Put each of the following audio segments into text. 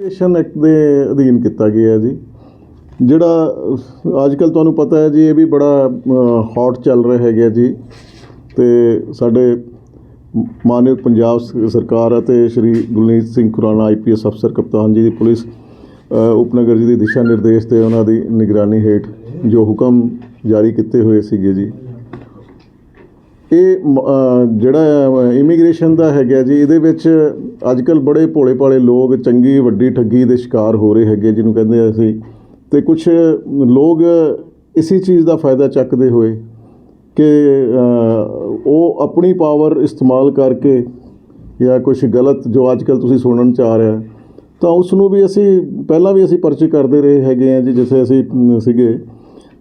Immigration act ਦੇ ਅਧੀਨ ਕੀਤਾ ਗਿਆ ਜੀ। ਜਿਹੜਾ ਅੱਜ ਕੱਲ ਤੁਹਾਨੂੰ ਪਤਾ ਹੈ ਜੀ, ਇਹ ਵੀ ਬੜਾ ਹੌਟ ਚੱਲ ਰਿਹਾ ਹੈਗਾ ਜੀ। ਤੇ ਸਾਡੇ ਮਾਨਯੋਗ ਪੰਜਾਬ ਸਰਕਾਰ ਅਤੇ ਸ਼੍ਰੀ ਗੁਰਨੀਤ ਸਿੰਘ ਖੁਰਾਣਾ ਆਈਪੀਐਸ ਅਫਸਰ ਕਪਤਾਨ ਜੀ ਦੀ ਪੁਲਿਸ ਉਪਨਗਰ ਜੀ ਦੀ ਦਿਸ਼ਾ ਨਿਰਦੇਸ਼ ਤੇ ਉਹਨਾਂ ਦੀ ਨਿਗਰਾਨੀ ਹੇਠ ਜੋ ਹੁਕਮ ਜਾਰੀ ਕੀਤੇ ਹੋਏ ਸੀਗੇ ਜੀ। ਇਹ ਮ- ਜਿਹੜਾ ਇਮੀਗ੍ਰੇਸ਼ਨ ਦਾ ਹੈਗਾ ਜੀ, ਇਹਦੇ ਵਿੱਚ ਅੱਜ ਕੱਲ ਬੜੇ ਭੋਲੇ ਭਾਲੇ ਲੋਕ, ਚੰਗੀ, ਵੱਡੀ ਠੱਗੀ ਦੇ ਸ਼ਿਕਾਰ ਹੋ ਰਹੇ ਹੈਗੇ, ਜਿਹਨੂੰ ਕਹਿੰਦੇ ਅਸੀਂ। ਤੇ ਕੁਝ ਲੋਕ ਇਸੇ ਚੀਜ਼ ਦਾ ਫਾਇਦਾ ਚੱਕਦੇ ਹੋਏ ਕਿ ਉਹ ਆਪਣੀ ਪਾਵਰ ਇਸਤੇਮਾਲ ਕਰਕੇ ਜਾਂ ਕੁਝ ਗਲਤ ਜੋ ਅੱਜ ਕੱਲ ਤੁਸੀਂ ਸੁਣਨ ਚ ਆ ਰਿਹਾ, ਤਾਂ ਉਸ ਨੂੰ ਵੀ ਅਸੀਂ, ਪਹਿਲਾਂ ਵੀ ਅਸੀਂ ਪਰਚੇ ਕਰਦੇ ਰਹੇ ਹੈਗੇ ਆ ਜੀ, ਜਿੱਥੇ ਅਸੀਂ ਸੀਗੇ।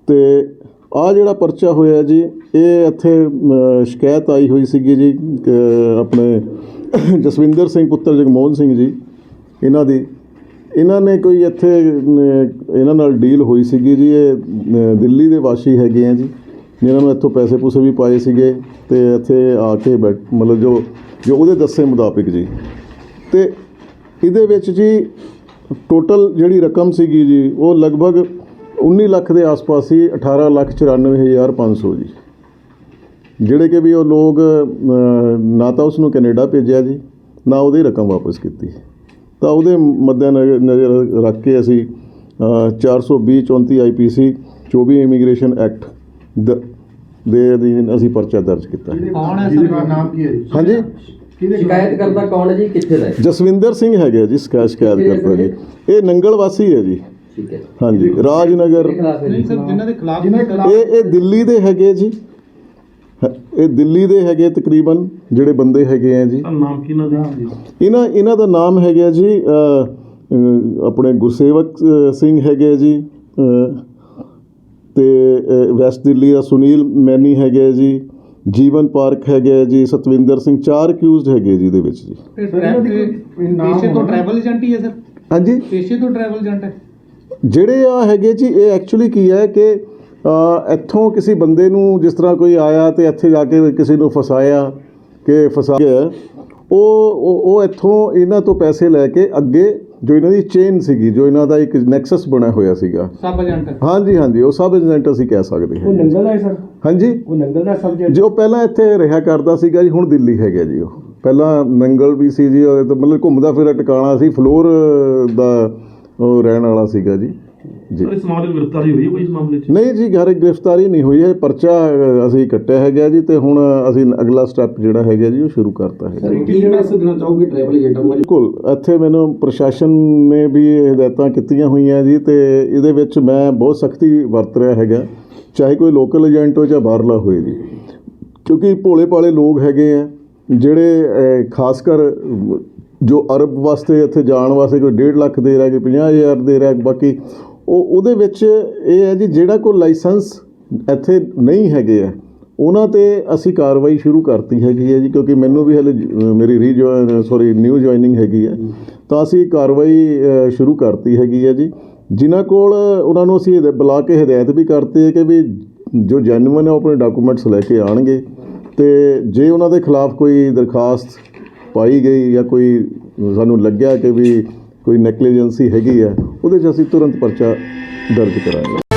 ਤੇ ਆ ਜਿਹੜਾ ਪਰਚਾ ਹੋਇਆ ਜੀ, ਇਹ ਇੱਥੇ ਸ਼ਿਕਾਇਤ ਆਈ ਹੋਈ ਸੀਗੀ ਜੀ ਆਪਣੇ ਜਸਵਿੰਦਰ ਸਿੰਘ, ਪੁੱਤਰ ਜਗਮੋਹਨ ਸਿੰਘ ਜੀ, ਇਹਨਾਂ ਦੀ। ਇਹਨਾਂ ਨੇ ਕੋਈ ਇੱਥੇ ਇਹਨਾਂ ਨਾਲ ਡੀਲ ਹੋਈ ਸੀਗੀ ਜੀ, ਇਹ ਦਿੱਲੀ ਦੇ ਵਾਸੀ ਹੈਗੇ ਆ ਜੀ ਜਿਹਨਾਂ ਨੂੰ ਇੱਥੋਂ ਪੈਸੇ ਪੂਸੇ ਵੀ ਪਾਏ ਸੀਗੇ ਤੇ ਇੱਥੇ ਆ ਕੇ ਬੈਠ ਮਤਲਬ ਜੋ ਜੋ ਉਹਦੇ ਦੱਸੇ ਮੁਤਾਬਿਕ ਜੀ। ਤੇ ਇਹਦੇ ਵਿੱਚ ਜੀ, ਟੋਟਲ ਜਿਹੜੀ ਰਕਮ ਸੀਗੀ ਜੀ, ਉਹ ਲਗਭਗ 19 ਲੱਖ ਦੇ ਆਸ-ਪਾਸ ਸੀ 18 ਲੱਖ 94500 ਜੀ। ਜਿਹੜੇ ਕਿ ਵੀ ਉਹ ਲੋਕ ਨਾ ਤਾਂ ਉਸ ਨੂੰ ਕੈਨੇਡਾ ਭੇਜਿਆ ਜੀ ਨਾ ਉਹਦੀ ਰਕਮ ਵਾਪਸ ਕੀਤੀ। ਤਾਂ ਉਹਦੇ ਮੱਦੇ ਨਜ਼ਰ ਰੱਖ ਕੇ ਅਸੀਂ ਅ, 420 34 ਆਈਪੀਸੀ 24 ਇਮੀਗ੍ਰੇਸ਼ਨ ਐਕਟ ਦ- ਦੇ ਅਧੀਨ ਅਸੀਂ ਪਰਚਾ ਦਰਜ ਕੀਤਾ ਹੈ। ਕੌਣ ਹੈ ਸਰ? ਨਾਮ ਕੀ ਹੈ ਜੀ? ਹਾਂਜੀ? ਸ਼ਿਕਾਇਤ ਕਰਦਾ ਕੌਣ ਹੈ ਜੀ? ਕਿੱਥੇ ਦਾ ਜਸਵਿੰਦਰ ਸਿੰਘ ਹੈਗੇ ਜੀ ਸ਼ਿਕਾ- ਸ਼ਿਕਾਇਤ ਕਰਤਾ ਜੀ। ਇਹ ਨੰਗਲ ਵਾਸੀ ਹੈ ਜੀ। ਠੀਕ ਹੈ ਹਾਂਜੀ ਰਾਜਨਗਰ। ਨਹੀਂ ਜੀ ਸਰ ਜਿਨ੍ਹਾਂ ਦੇ ਖਿਲਾਫ ਜਿਨ੍ਹਾਂ ਦੇ ਖਿਲਾਫ ਇਹ ਇਹ ਦਿੱਲੀ ਦੇ ਹੈਗੇ ਜੀ। ਹ- ਇਹ ਦਿੱਲੀ ਦੇ ਹੈਗੇ ਤਕਰੀਬਨ ਜਿਹੜੇ ਬੰਦੇ ਹੈਗੇ ਆ ਜੀ। ਨਾਮ ਕੀ ਨਾ ਜੀ ਇਹਨਾਂ ਇਹਨਾਂ ਦਾ ਨਾਮ ਹੈਗਾ ਜੀ ਅ, ਅ, ਆਪਣੇ ਗੁਰਸੇਵਕ ਅ, ਸਿੰਘ ਹੈਗੇ ਜੀ ਅ, ਤੇ ਅ, ਵੈਸਟ ਦਿੱਲੀ ਦਾ ਸੁਨੀਲ ਮੈਨੀ ਹੈਗੇ ਜੀ ਜੀਵਨ ਪਾਰਕ ਹੈਗੇ ਜੀ ਸਤਵਿੰਦਰ ਸਿੰਘ ਚਾਰ ਅਕਿਊਜ਼ਡ ਹੈਗੇ ਜੀ ਦੇ ਵਿੱਚ ਜੀ। ਇਹ ਸਰ, ਇਹਨਾਂ ਦੀ ਕੋਈ ਟਰੈ- ਨਾਮ ਪੇਸ਼ੇ ਤੋਂ ਹੋਣਾ। ਟਰੈਵਲ ਏਜੰਟ ਹੀ ਹੈ ਸਰ? ਹਾਂਜੀ। ਪੇਸ਼ੇ ਤੋਂ ਟਰੈਵਲ ਏਜੰਟ ਹੈ। ਜਿਹੜੇ ਆ ਹੈਗੇ ਜੀ ਇਹ ਐਕਚੁਅਲੀ ਕੀ ਹੈ ਕਿ ਅ, ਇੱਥੋਂ ਕਿਸੇ ਬੰਦੇ ਨੂੰ ਜਿਸ ਤਰ੍ਹਾਂ ਕੋਈ ਆਇਆ ਤੇ ਇੱਥੇ ਜਾ ਕੇ ਕਿਸੇ ਨੂੰ ਫਸਾਇਆ ਕਿ ਫਸਾ ਗਿਆ ਉਹ ਉਹ ਉਹ ਇੱਥੋਂ ਇਹਨਾਂ ਤੋਂ ਪੈਸੇ ਲੈ ਕੇ ਅੱਗੇ ਜੋ ਇਹਨਾਂ ਦੀ ਚੇਨ ਸੀਗੀ ਜੋ ਇਹਨਾਂ ਦਾ ਇੱਕ ਨੈਕਸਸ ਬਣਿਆ ਹੋਇਆ ਸੀਗਾ। Sub agent. ਹਾਂਜੀ ਹਾਂਜੀ ਉਹ ਸਬ ਏਜੰਟ ਅਸੀਂ ਕਹਿ ਸਕਦੇ ਉਹ ਹਾਂ ਨੰਗਲ ਦਾ ਹੈ ਸਰ? ਹਾਂਜੀ? ਉਹ ਨੰਗਲ ਦਾ ਸਬਜੈਕਟ ਜੋ ਪਹਿਲਾਂ ਇੱਥੇ ਰਿਹਾ ਕਰਦਾ ਸੀਗਾ ਜੀ ਹੁਣ ਦਿੱਲੀ ਹੈਗਾ ਜੀ ਉਹ। ਪਹਿਲਾਂ ਨੰਗਲ ਵੀ ਸੀ ਜੀ ਉਹ ਤਾਂ ਮਤਲਬ ਘੁੰਮਦਾ ਫਿਰਦਾ ਟਿਕਾਣਾ ਸੀ ਫਲੋਰ ਦਾ ਉਹ ਰਹਿਣ ਵਾਲਾ ਸੀਗਾ ਜੀ। ਜੀ। ਸਰ ਇਸ ਮਾਮਲੇ ਵਿੱਚ ਗ੍ਰਿਫਤਾਰੀ ਹੋਈ ਕੋਈ ਇਸ ਮਾਮਲੇ 'ਚ? ਨਹੀਂ ਜੀ ਘਰ ਗ੍ਰਿਫਤਾਰੀ ਨਹੀਂ ਹੋਈ ਹੈ। ਪਰਚਾ ਅਸੀਂ ਕੱਟਿਆ ਹੈਗਾ ਜੀ ਤੇ ਹੁਣ ਅਸੀਂ ਅਗਲਾ ਸਟੈਪ ਜਿਹੜਾ ਹੈਗਾ ਜੀ ਉਹ ਸ਼ੁਰੂ ਕਰਤਾ ਹੈ ਕੀ ਮੈਸੇਜ ਦੇਣਾ ਚਾਹੋਗੇ ਟਰੈਵਲ ਏਜੰਟਾਂ ਨੂੰ ਬਿਲਕੁਲ ਇੱਥੇ ਮੈਨੂੰ ਪ੍ਰਸ਼ਾਸਨ ਨੇ ਵੀ ਇਹ ਹਦਾਇਤਾਂ ਕੀਤੀਆਂ ਹੋਈਆਂ ਜੀ ਤੇ ਇਹਦੇ ਵਿੱਚ ਮੈਂ ਬਹੁਤ ਸਖਤੀ ਵਰਤ ਰਿਹਾ ਹੈਗਾ ਚਾਹੇ ਕੋਈ ਲੋਕਲ ਏਜੰਟ ਹੋ ਜਾਂ ਬਾਹਰਲਾ ਹੋਏ ਜੀ। ਕਿਉਂਕਿ ਭੋਲੇ ਭਾਲੇ ਲੋਕ ਹੈਗੇ ਆ ਜਿਹੜੇ ਖਾਸ ਕਰ ਜੋ ਅਰਬ ਵਾਸਤੇ, ਇੱਥੇ ਜਾਣ ਵਾਸਤੇ ਕੋਈ 1.5 ਲੱਖ ਦੇ ਰਿਹਾ ਕੋਈ 50000 ਦੇ ਰਿਹਾ ਬਾਕੀ ਉਹ ਉਹਦੇ ਵਿੱਚ ਇਹ ਹੈ ਜੀ, ਜਿਹੜਾ ਕੋਈ ਲਾਇਸੈਂਸ ਇੱਥੇ ਨਹੀਂ ਹੈਗੇ ਆ, ਉਹਨਾਂ ਤੇ ਅਸੀਂ ਕਾਰਵਾਈ ਸ਼ੁਰੂ ਕਰਤੀ ਹੈਗੀ ਹੈ ਜੀ, ਕਿਉਂਕਿ ਮੈਨੂੰ ਵੀ ਹਲੇ ਜ- ਮੇਰੀ ਰੀਜੁਆਇਨ ਸੌਰੀ ਨਿਊ ਜੁਆਇਨਿੰਗ ਹੈਗੀ ਹੈ, ਤਾਂ ਅਸੀਂ ਕਾਰਵਾਈ ਸ਼ੁਰੂ ਕਰਤੀ ਹੈਗੀ ਹੈ ਜੀ। ਜਿਨ੍ਹਾਂ ਕੋਲ ਉਹਨਾਂ ਨੂੰ ਅਸੀਂ ਬੁਲਾ ਕੇ ਹਦਾਇਤ ਵੀ ਕਰਤੀ ਹੈ ਕਿ ਵੀ ਜੋ ਜੈਨੂਇਨ ਹੈ ਉਹ ਆਪਣੇ ਡਾਕੂਮੈਂਟਸ ਲੈ ਕੇ ਆਣਗੇ ਤੇ ਜੇ ਉਹਨਾਂ ਦੇ ਖਿਲਾਫ ਕੋਈ ਦਰਖਾਸਤ ਪਾਈ ਗਈ ਜਾਂ ਕੋਈ ਸਾਨੂੰ ਲੱਗਿਆ ਕਿ ਵੀ ਕੋਈ ਨੈਕਲੀਜੈਂਸੀ ਹੈਗੀ ਹੈ, ਉਹਦੇ 'ਚ ਅਸੀਂ ਤੁਰੰਤ ਪਰਚਾ ਦਰਜ ਕਰਾਂਗੇ।